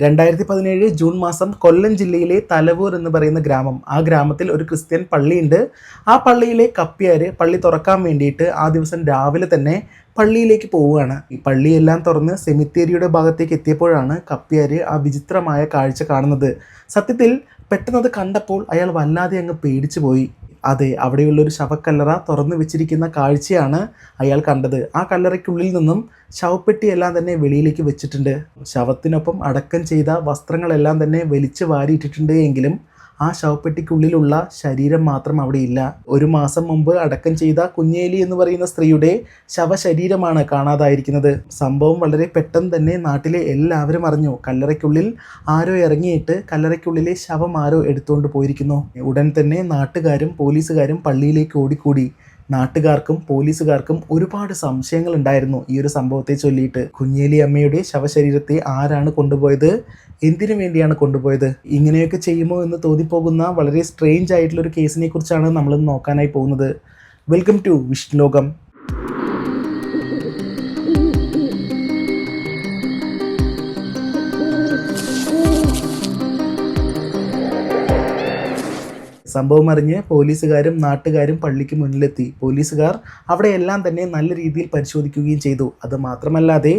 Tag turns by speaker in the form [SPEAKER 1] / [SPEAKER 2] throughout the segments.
[SPEAKER 1] രണ്ടായിരത്തി പതിനേഴ് ജൂൺ മാസം കൊല്ലം ജില്ലയിലെ തലവൂർ എന്ന് പറയുന്ന ഗ്രാമം. ആ ഗ്രാമത്തിൽ ഒരു ക്രിസ്ത്യൻ പള്ളിയുണ്ട്. ആ പള്ളിയിലെ കപ്പ്യാർ പള്ളി തുറക്കാൻ വേണ്ടിയിട്ട് ആ ദിവസം രാവിലെ തന്നെ പള്ളിയിലേക്ക് പോവുകയാണ്. ഈ പള്ളിയെല്ലാം തുറന്ന് സെമിത്തേരിയുടെ ഭാഗത്തേക്ക് എത്തിയപ്പോഴാണ് കപ്പ്യാർ ആ വിചിത്രമായ കാഴ്ച കാണുന്നത്. സത്യത്തിൽ പെട്ടെന്ന് അത് കണ്ടപ്പോൾ അയാൾ വല്ലാതെ അങ്ങ് പേടിച്ചു പോയി അതെ അവിടെയുള്ള ഒരു ശവക്കല്ലറ തുറന്നു വെച്ചിരിക്കുന്ന കാഴ്ചയാണ് അയാൾ കണ്ടത്. ആ കല്ലറയ്ക്കുള്ളിൽ നിന്നും ശവപ്പെട്ടിയെല്ലാം തന്നെ വെളിയിലേക്ക് വെച്ചിട്ടുണ്ട്. ശവത്തിനൊപ്പം അടക്കം ചെയ്ത വസ്ത്രങ്ങളെല്ലാം തന്നെ വലിച്ചു വാരിയിട്ടിട്ടുണ്ട് എങ്കിലും ആ ശവപ്പെട്ടിക്കുള്ളിലുള്ള ശരീരം മാത്രം അവിടെ ഇല്ല. ഒരു മാസം മുമ്പ് അടക്കം ചെയ്ത കുഞ്ഞേലി എന്ന് പറയുന്ന സ്ത്രീയുടെ ശവശരീരമാണ് കാണാതായിരിക്കുന്നത്. സംഭവം വളരെ പെട്ടെന്ന് തന്നെ നാട്ടിലെ എല്ലാവരും അറിഞ്ഞു. കല്ലറയ്ക്കുള്ളിൽ ആരോ ഇറങ്ങിയിട്ട് കല്ലറയ്ക്കുള്ളിലെ ശവം ആരോ എടുത്തുകൊണ്ട് പോയിരിക്കുന്നു. ഉടൻ തന്നെ നാട്ടുകാരും പോലീസുകാരും പള്ളിയിലേക്ക് ഓടിക്കൂടി. നാട്ടുകാർക്കും പോലീസുകാർക്കും ഒരുപാട് സംശയങ്ങൾ ഉണ്ടായിരുന്നു ഈ ഒരു സംഭവത്തെ ചൊല്ലിയിട്ട്. കുഞ്ഞേലി അമ്മയുടെ ശവശരീരത്തെ ആരാണ് കൊണ്ടുപോയത്? എന്തിനു വേണ്ടിയാണ് കൊണ്ടുപോയത്? ഇങ്ങനെയൊക്കെ ചെയ്യുമോ എന്ന് തോന്നിപ്പോകുന്ന വളരെ സ്ട്രേഞ്ച് ആയിട്ടുള്ള ഒരു കേസിനെ കുറിച്ചാണ് നമ്മൾ നോക്കാനായി പോകുന്നത്. വെൽക്കം ടു വിഷ്ണുലോകം സംഭവം അറിഞ്ഞ് പോലീസുകാരും നാട്ടുകാരും പള്ളിക്ക് മുന്നിലെത്തി. പോലീസുകാർ അവിടെയെല്ലാം തന്നെ നല്ല രീതിയിൽ പരിശോധിക്കുകയും ചെയ്തു. അത് മാത്രമല്ലാതെ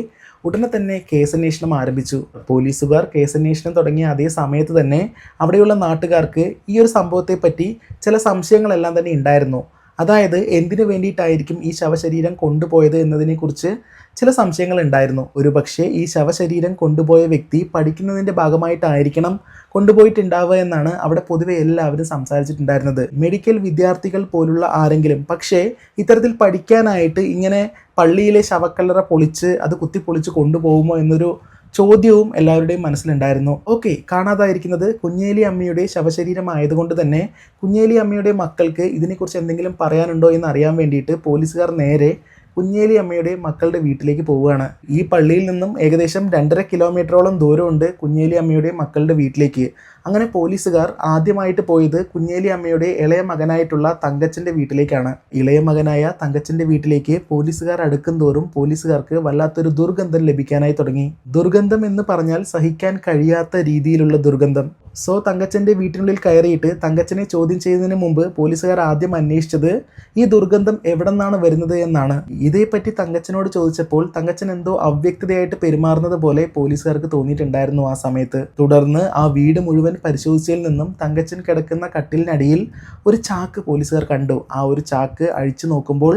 [SPEAKER 1] ഉടനെ തന്നെ കേസന്വേഷണം ആരംഭിച്ചു. പോലീസുകാർ കേസന്വേഷണം തുടങ്ങിയ അതേ സമയത്ത് തന്നെ അവിടെയുള്ള നാട്ടുകാർക്ക് ഈ ഒരു സംഭവത്തെപ്പറ്റി ചില സംശയങ്ങളെല്ലാം തന്നെ ഉണ്ടായിരുന്നു. അതായത് എന്തിനു വേണ്ടിയിട്ടായിരിക്കും ഈ ശവശരീരം കൊണ്ടുപോയത് എന്നതിനെക്കുറിച്ച് ചില സംശയങ്ങൾ ഉണ്ടായിരുന്നു. ഒരു പക്ഷേ ഈ ശവശരീരം കൊണ്ടുപോയ വ്യക്തി പഠിക്കുന്നതിന്റെ ഭാഗമായിട്ടായിരിക്കണം കൊണ്ടുപോയിട്ടുണ്ടാവുക എന്നാണ് അവിടെ പൊതുവെ എല്ലാവരും സംസാരിച്ചിട്ടുണ്ടായിരുന്നത്. മെഡിക്കൽ വിദ്യാർത്ഥികൾ പോലുള്ള ആരെങ്കിലും പക്ഷേ ഇത്തരത്തിൽ പഠിക്കാനായിട്ട് ഇങ്ങനെ പള്ളിയിലെ ശവക്കല്ലറ പൊളിച്ച് അത് കുത്തിപ്പൊളിച്ച് കൊണ്ടുപോകുമോ എന്നൊരു ചോദ്യവും എല്ലാവരുടെയും മനസ്സിലുണ്ടായിരുന്നു. ഓക്കെ കാണാതായിരിക്കുന്നത് കുഞ്ഞേലി അമ്മയുടെ ശവശരീരം ആയതുകൊണ്ട് തന്നെ കുഞ്ഞേലി അമ്മയുടെ മക്കൾക്ക് ഇതിനെക്കുറിച്ച് എന്തെങ്കിലും പറയാനുണ്ടോ എന്ന് അറിയാൻ വേണ്ടിയിട്ട് പോലീസുകാർ നേരെ കുഞ്ഞേലി അമ്മയുടെ മക്കളുടെ വീട്ടിലേക്ക് പോവുകയാണ്. ഈ പള്ളിയിൽ നിന്നും ഏകദേശം രണ്ടര കിലോമീറ്ററോളം ദൂരമുണ്ട് കുഞ്ഞേലി അമ്മയുടെ മക്കളുടെ വീട്ടിലേക്ക്. അങ്ങനെ പോലീസുകാർ ആദ്യമായിട്ട് പോയത് കുഞ്ഞേലി അമ്മയുടെ ഇളയ മകനായിട്ടുള്ള തങ്കച്ചന്റെ വീട്ടിലേക്കാണ്. ഇളയ മകനായ തങ്കച്ചന്റെ വീട്ടിലേക്ക് പോലീസുകാർ അടുക്കും തോറും പോലീസുകാർക്ക് വല്ലാത്തൊരു ദുർഗന്ധം ലഭിക്കാനായി തുടങ്ങി. ദുർഗന്ധം എന്ന് പറഞ്ഞാൽ സഹിക്കാൻ കഴിയാത്ത രീതിയിലുള്ള ദുർഗന്ധം. സോ തങ്കച്ചന്റെ വീട്ടിനുള്ളിൽ കയറിയിട്ട് തങ്കച്ചനെ ചോദ്യം ചെയ്യുന്നതിന് മുമ്പ് പോലീസുകാർ ആദ്യം അന്വേഷിച്ചത് ഈ ദുർഗന്ധം എവിടെ നിന്നാണ് വരുന്നത് എന്നാണ്. ഇതേപ്പറ്റി തങ്കച്ചനോട് ചോദിച്ചപ്പോൾ തങ്കച്ചൻ എന്തോ അവ്യക്തതയായിട്ട് പെരുമാറുന്നത് പോലെ പോലീസുകാർക്ക് തോന്നിയിട്ടുണ്ടായിരുന്നു ആ സമയത്ത്. തുടർന്ന് ആ വീട് മുഴുവൻ പരിശോധിച്ചതിൽ നിന്നും തങ്കച്ചൻ കിടക്കുന്ന കട്ടിലിനടിയിൽ ഒരു ചാക്ക് പോലീസുകാർ കണ്ടു. ആ ഒരു ചാക്ക് അഴിച്ചു നോക്കുമ്പോൾ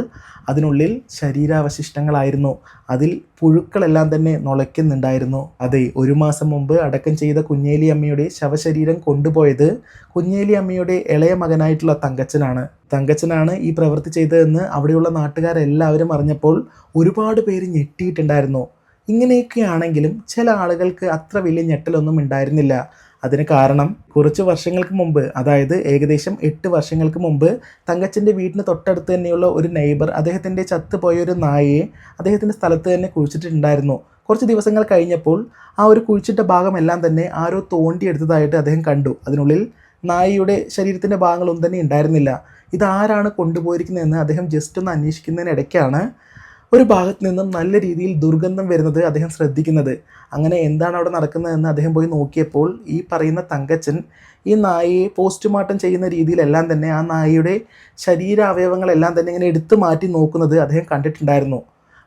[SPEAKER 1] അതിനുള്ളിൽ ശരീരാവശിഷ്ടങ്ങളായിരുന്നു. അതിൽ പുഴുക്കളെല്ലാം തന്നെ നുളയ്ക്കുന്നുണ്ടായിരുന്നു. അതെ ഒരു മാസം മുമ്പ് അടക്കം ചെയ്ത കുഞ്ഞേലി അമ്മയുടെ ശവശരീരം കൊണ്ടുപോയത് കുഞ്ഞേലി അമ്മയുടെ ഇളയ മകനായിട്ടുള്ള തങ്കച്ചനാണ്. തങ്കച്ചനാണ് ഈ പ്രവൃത്തി ചെയ്തതെന്ന് അവിടെയുള്ള നാട്ടുകാരെല്ലാവരും അറിഞ്ഞപ്പോൾ ഒരുപാട് പേര് ഞെട്ടിയിട്ടുണ്ടായിരുന്നു. ഇങ്ങനെയൊക്കെയാണെങ്കിലും ചില ആളുകൾക്ക് അത്ര വലിയ ഞെട്ടലൊന്നും ഉണ്ടായിരുന്നില്ല. അതിന് കാരണം കുറച്ച് വർഷങ്ങൾക്ക് മുമ്പ് അതായത് ഏകദേശം എട്ട് വർഷങ്ങൾക്ക് മുമ്പ് തങ്കച്ചന്റെ വീടിന് തൊട്ടടുത്ത് തന്നെയുള്ള ഒരു നെയ്ബർ അദ്ദേഹത്തിന്റെ ചത്തുപോയ ഒരു നായയെ അദ്ദേഹത്തിന്റെ സ്ഥലത്ത് തന്നെ കുഴിച്ചിട്ടുണ്ടായിരുന്നു. കുറച്ച് ദിവസങ്ങൾ കഴിഞ്ഞപ്പോൾ ആ ഒരു കുഴിച്ചിട്ട ഭാഗമെല്ലാം തന്നെ ആരോ തോണ്ടിയെടുത്തതായിട്ട് അദ്ദേഹം കണ്ടു. അതിനുള്ളിൽ നായയുടെ ശരീരത്തിന്റെ ഭാഗങ്ങളൊന്നും തന്നെ ഉണ്ടായിരുന്നില്ല. ഇതാരാണ് കൊണ്ടുപോയിരിക്കുന്നതെന്ന് അദ്ദേഹം ജസ്റ്റ് ഒന്ന് അന്വേഷിക്കുന്നതിനിടയ്ക്കാണ് ഒരു ഭാഗത്ത് നിന്നും നല്ല രീതിയിൽ ദുർഗന്ധം വരുന്നത് അദ്ദേഹം ശ്രദ്ധിക്കുന്നത്. അങ്ങനെ എന്താണ് അവിടെ നടക്കുന്നതെന്ന് അദ്ദേഹം പോയി നോക്കിയപ്പോൾ ഈ പറയുന്ന തങ്കച്ചൻ ഈ നായയെ പോസ്റ്റ്മോർട്ടം ചെയ്യുന്ന രീതിയിലെല്ലാം തന്നെ ആ നായയുടെ ശരീര അവയവങ്ങളെല്ലാം തന്നെ ഇങ്ങനെ എടുത്തു മാറ്റി നോക്കുന്നത് അദ്ദേഹം കണ്ടിട്ടുണ്ടായിരുന്നു.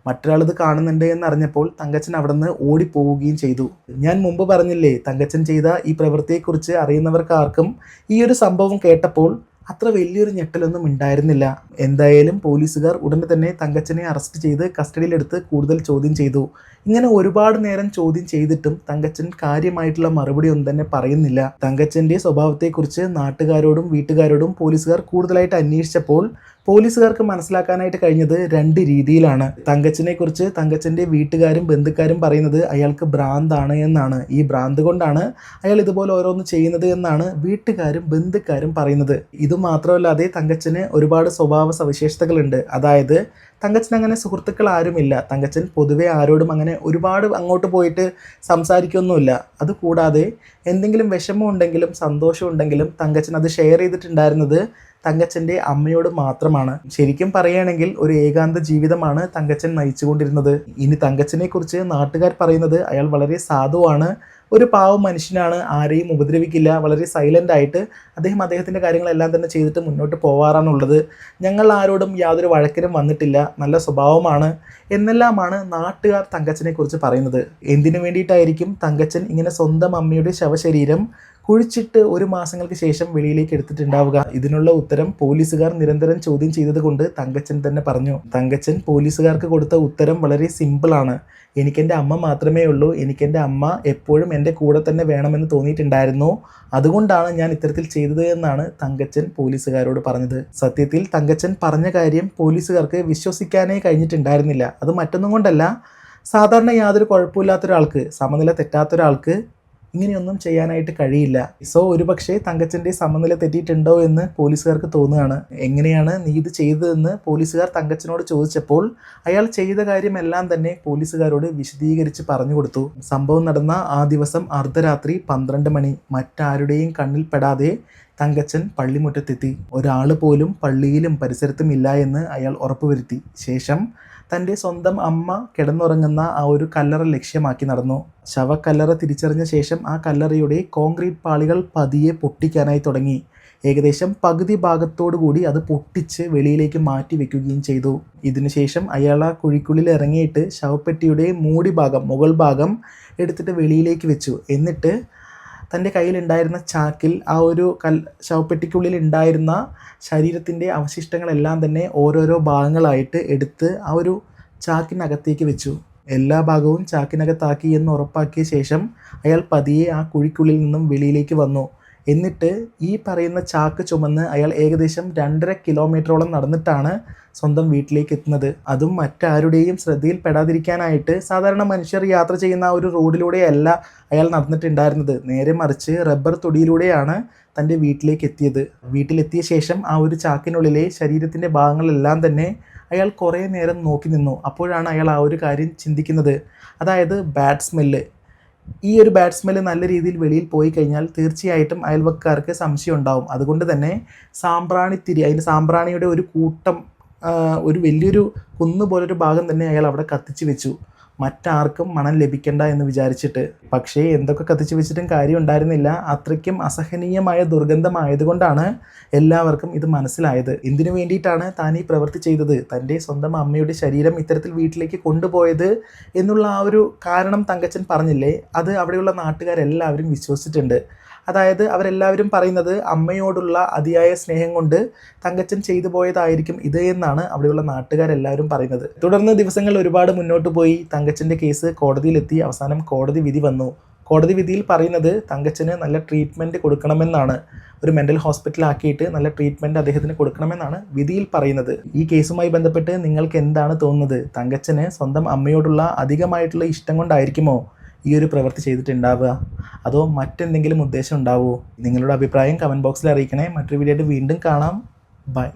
[SPEAKER 1] മറ്റൊരാൾ ഇത് കാണുന്നുണ്ട് എന്നറിഞ്ഞപ്പോൾ തങ്കച്ചൻ അവിടെ നിന്ന് ഓടിപ്പോവുകയും ചെയ്തു. ഞാൻ മുമ്പ് പറഞ്ഞില്ലേ തങ്കച്ചൻ ചെയ്ത ഈ പ്രവൃത്തിയെക്കുറിച്ച് അറിയുന്നവർക്കാർക്കും ഈ ഒരു സംഭവം കേട്ടപ്പോൾ അത്ര വലിയൊരു ഞെട്ടലൊന്നും ഉണ്ടായിരുന്നില്ല. എന്തായാലും പോലീസുകാർ ഉടനെ തന്നെ തങ്കച്ചനെ അറസ്റ്റ് ചെയ്ത് കസ്റ്റഡിയിലെടുത്ത് കൂടുതൽ ചോദ്യം ചെയ്തു. ഇങ്ങനെ ഒരുപാട് നേരം ചോദ്യം ചെയ്തിട്ടും തങ്കച്ചൻ കാര്യമായിട്ടുള്ള മറുപടി ഒന്നും തന്നെ പറയുന്നില്ല. തങ്കച്ചന്റെ സ്വഭാവത്തെക്കുറിച്ച് നാട്ടുകാരോടും വീട്ടുകാരോടും പോലീസുകാർ കൂടുതലായിട്ട് അന്വേഷിച്ചപ്പോൾ പോലീസുകാർക്ക് മനസ്സിലാക്കാനായിട്ട് കഴിഞ്ഞത് രണ്ട് രീതിയിലാണ്. തങ്കച്ചനെ കുറിച്ച് തങ്കച്ചന്റെ വീട്ടുകാരും ബന്ധുക്കാരും പറയുന്നത് അയാൾക്ക് ഭ്രാന്താണ് എന്നാണ്. ഈ ഭ്രാന്ത് കൊണ്ടാണ് അയാൾ ഇതുപോലെ ഓരോന്ന് ചെയ്യുന്നത് എന്നാണ് വീട്ടുകാരും ബന്ധുക്കാരും പറയുന്നത്. ഇത് മാത്രമല്ലാതെ തങ്കച്ചന് ഒരുപാട് സ്വഭാവ സവിശേഷതകളുണ്ട്. അതായത് തങ്കച്ചൻ അങ്ങനെ സുഹൃത്തുക്കൾ ആരുമില്ല. തങ്കച്ചൻ പൊതുവെ ആരോടും അങ്ങനെ ഒരുപാട് അങ്ങോട്ട് പോയിട്ട് സംസാരിക്കൊന്നുമില്ല. അതുകൂടാതെ എന്തെങ്കിലും വിഷമം ഉണ്ടെങ്കിലും സന്തോഷം തങ്കച്ചൻ അത് ഷെയർ ചെയ്തിട്ടുണ്ടായിരുന്നത് തങ്കച്ചന്റെ അമ്മയോട് മാത്രമാണ്. ശരിക്കും പറയുകയാണെങ്കിൽ ഒരു ഏകാന്ത ജീവിതമാണ് തങ്കച്ചൻ നയിച്ചുകൊണ്ടിരുന്നത്. ഇനി തങ്കച്ചനെ കുറിച്ച് നാട്ടുകാർ പറയുന്നത് അയാൾ വളരെ സാധുവാണ്. ഒരു പാവം മനുഷ്യനാണ്. ആരെയും ഉപദ്രവിക്കില്ല. വളരെ സൈലന്റ് ആയിട്ട് അദ്ദേഹം അദ്ദേഹത്തിന്റെ കാര്യങ്ങളെല്ലാം തന്നെ ചെയ്തിട്ട് മുന്നോട്ട് പോവാറാണുള്ളത്. ഞങ്ങൾ ആരോടും യാതൊരു വഴക്കിനും വന്നിട്ടില്ല. നല്ല സ്വഭാവമാണ്. എന്നെല്ലാമാണ് നാട്ടുകാർ തങ്കച്ചനെ കുറിച്ച് പറയുന്നത്. എന്തിനു വേണ്ടിയിട്ടായിരിക്കും തങ്കച്ചൻ ഇങ്ങനെ സ്വന്തം അമ്മയുടെ ശവശരീരം കുഴിച്ചിട്ട് ഒരു മാസങ്ങൾക്ക് ശേഷം വെളിയിലേക്ക് എടുത്തിട്ടുണ്ടാവുക. ഇതിനുള്ള ഉത്തരം പോലീസുകാർ നിരന്തരം ചോദ്യം ചെയ്തതുകൊണ്ട് തങ്കച്ചൻ തന്നെ പറഞ്ഞു. തങ്കച്ചൻ പോലീസുകാർക്ക് കൊടുത്ത ഉത്തരം വളരെ സിമ്പിളാണ് എനിക്കെന്റെ അമ്മ മാത്രമേ ഉള്ളൂ. എനിക്കെന്റെ അമ്മ എപ്പോഴും എന്റെ കൂടെ തന്നെ വേണമെന്ന് തോന്നിയിട്ടുണ്ടായിരുന്നു. അതുകൊണ്ടാണ് ഞാൻ ഇത്തരത്തിൽ ചെയ്തത് എന്നാണ് തങ്കച്ചൻ പോലീസുകാരോട് പറഞ്ഞത്. സത്യത്തിൽ തങ്കച്ചൻ പറഞ്ഞ കാര്യം പോലീസുകാർക്ക് വിശ്വസിക്കാനേ കഴിഞ്ഞിട്ടുണ്ടായിരുന്നില്ല. അത് മറ്റൊന്നും കൊണ്ടല്ല. സാധാരണ യാതൊരു കുഴപ്പമില്ലാത്ത ഒരാൾക്ക് സമനില തെറ്റാത്ത ഒരാൾക്ക് ഇങ്ങനെയൊന്നും ചെയ്യാനായിട്ട് കഴിയില്ല. സോ ഒരുപക്ഷെ തങ്കച്ചന്റെ സമനില തെറ്റിയിട്ടുണ്ടോ എന്ന് പോലീസുകാർക്ക് തോന്നുകയാണ്. എങ്ങനെയാണ് നീ ഇത് ചെയ്തതെന്ന് പോലീസുകാർ തങ്കച്ചനോട് ചോദിച്ചപ്പോൾ അയാൾ ചെയ്ത കാര്യമെല്ലാം തന്നെ പോലീസുകാരോട് വിശദീകരിച്ച് പറഞ്ഞു കൊടുത്തു. സംഭവം നടന്ന ആ ദിവസം അർദ്ധരാത്രി പന്ത്രണ്ട് മണി. മറ്റാരുടെയും കണ്ണിൽപ്പെടാതെ തങ്കച്ചൻ പള്ളിമുറ്റത്തെത്തി. ഒരാൾ പോലും പള്ളിയിലും പരിസരത്തും ഇല്ല എന്ന് അയാൾ ഉറപ്പുവരുത്തി. ശേഷം തന്റെ സ്വന്തം അമ്മ കിടന്നുറങ്ങുന്ന ആ ഒരു കല്ലറ ലക്ഷ്യമാക്കി നടന്നു. ശവക്കല്ലറ തിരിച്ചറിഞ്ഞ ശേഷം ആ കല്ലറയുടെ കോൺക്രീറ്റ് പാളികൾ പതിയെ പൊട്ടിക്കാനായി തുടങ്ങി. ഏകദേശം പകുതി കൂടി അത് പൊട്ടിച്ച് വെളിയിലേക്ക് മാറ്റി വെക്കുകയും ചെയ്തു. ഇതിനുശേഷം അയാൾ ആ കുഴിക്കുള്ളിൽ ഇറങ്ങിയിട്ട് ശവപ്പെട്ടിയുടെ മൂടി ഭാഗം മുകൾ ഭാഗം എടുത്തിട്ട് വെളിയിലേക്ക് വെച്ചു. എന്നിട്ട് തന്റെ കയ്യിലുണ്ടായിരുന്ന ചാക്കിൽ ആ ഒരു കൽ ശവപ്പെട്ടിക്കുള്ളിൽ ഉണ്ടായിരുന്ന ശരീരത്തിന്റെ അവശിഷ്ടങ്ങളെല്ലാം തന്നെ ഓരോരോ ഭാഗങ്ങളായിട്ട് എടുത്ത് ആ ഒരു ചാക്കിനകത്തേക്ക് വെച്ചു. എല്ലാ ഭാഗവും ചാക്കിനകത്താക്കി എന്ന് ഉറപ്പാക്കിയ ശേഷം അയാൾ പതിയെ ആ കുഴിക്കുള്ളിൽ നിന്നും വെളിയിലേക്ക് വന്നു. എന്നിട്ട് ഈ പറയുന്ന ചാക്ക് ചുമന്ന് അയാൾ ഏകദേശം രണ്ടര കിലോമീറ്ററോളം നടന്നിട്ടാണ് സ്വന്തം വീട്ടിലേക്ക് എത്തുന്നത്. അതും മറ്റാരുടെയും ശ്രദ്ധയിൽപ്പെടാതിരിക്കാനായിട്ട് സാധാരണ മനുഷ്യർ യാത്ര ചെയ്യുന്ന ഒരു റോഡിലൂടെയല്ല അയാൾ നടന്നിട്ടുണ്ടായിരുന്നത്. നേരെ മറിച്ച് റബ്ബർ തൊടിയിലൂടെയാണ് തന്റെ വീട്ടിലേക്ക് എത്തിയത്. വീട്ടിലെത്തിയ ശേഷം ആ ഒരു ചാക്കിനുള്ളിലെ ശരീരത്തിന്റെ ഭാഗങ്ങളെല്ലാം തന്നെ അയാൾ കുറേ നേരം നോക്കി നിന്നു. അപ്പോഴാണ് അയാൾ ആ ഒരു കാര്യം ചിന്തിക്കുന്നത്. അതായത് ബാഡ് സ്മെല്ല്. ഈ ഒരു ബാറ്റ്സ്മാൻ നല്ല രീതിയിൽ വെളിയിൽ പോയി കഴിഞ്ഞാൽ തീർച്ചയായിട്ടും അയൽവക്കാർക്ക് സംശയം ഉണ്ടാവും. അതുകൊണ്ട് തന്നെ സാമ്പ്രാണിത്തിരി അതിന്റെ സാമ്പ്രാണിയുടെ ഒരു കൂട്ടം ഒരു വലിയൊരു കുന്ന് പോലൊരു ഭാഗം തന്നെ അയാൾ അവിടെ കത്തിച്ച് വെച്ചു. മറ്റാർക്കും മണം ലഭിക്കണ്ട എന്ന് വിചാരിച്ചിട്ട്. പക്ഷേ എന്തൊക്കെ കത്തിച്ചു വെച്ചിട്ടും കാര്യം ഉണ്ടായിരുന്നില്ല. അത്രയ്ക്കും അസഹനീയമായ ദുർഗന്ധമായതുകൊണ്ടാണ് എല്ലാവർക്കും ഇത് മനസ്സിലായത്. എന്തിനു വേണ്ടിയിട്ടാണ് താൻ ഈ പ്രവൃത്തി ചെയ്തത്? തന്റെ സ്വന്തം അമ്മയുടെ ശരീരം ഇത്തരത്തിൽ വീട്ടിലേക്ക് കൊണ്ടുപോയത് എന്നുള്ള ആ ഒരു കാരണം തങ്കച്ചൻ പറഞ്ഞില്ലേ? അത് അവിടെയുള്ള നാട്ടുകാരെല്ലാവരും വിശ്വസിച്ചിട്ടുണ്ട്. അതായത് അവരെല്ലാവരും പറയുന്നത് അമ്മയോടുള്ള അതിയായ സ്നേഹം കൊണ്ട് തങ്കച്ചൻ ചെയ്തു പോയതായിരിക്കും ഇത് എന്നാണ് അവിടെയുള്ള നാട്ടുകാരെല്ലാവരും പറയുന്നത്. തുടർന്ന് ദിവസങ്ങൾ ഒരുപാട് മുന്നോട്ട് പോയി. തങ്കച്ചന്റെ കേസ് കോടതിയിലെത്തി. അവസാനം കോടതി വിധി വന്നു. കോടതി വിധിയിൽ പറയുന്നത് തങ്കച്ചന് നല്ല ട്രീറ്റ്മെന്റ് കൊടുക്കണമെന്നാണ്. ഒരു മെന്റൽ ഹോസ്പിറ്റലാക്കിയിട്ട് നല്ല ട്രീറ്റ്മെന്റ് അദ്ദേഹത്തിന് കൊടുക്കണമെന്നാണ് വിധിയിൽ പറയുന്നത്. ഈ കേസുമായി ബന്ധപ്പെട്ട് നിങ്ങൾക്ക് എന്താണ് തോന്നുന്നത്? തങ്കച്ചന് സ്വന്തം അമ്മയോടുള്ള അധികമായിട്ടുള്ള ഇഷ്ടം കൊണ്ടായിരിക്കുമോ? ഈ ഒരു പ്രവൃത്തി ചെയ്തിട്ടുണ്ടാവുക? അതോ മറ്റെന്തെങ്കിലും ഉദ്ദേശം ഉണ്ടാവുമോ നിങ്ങളുടെ അഭിപ്രായം കമന്റ് ബോക്സിൽ അറിയിക്കണേ. മറ്റൊരു വീഡിയോ ആയിട്ട് വീണ്ടും കാണാം. ബൈ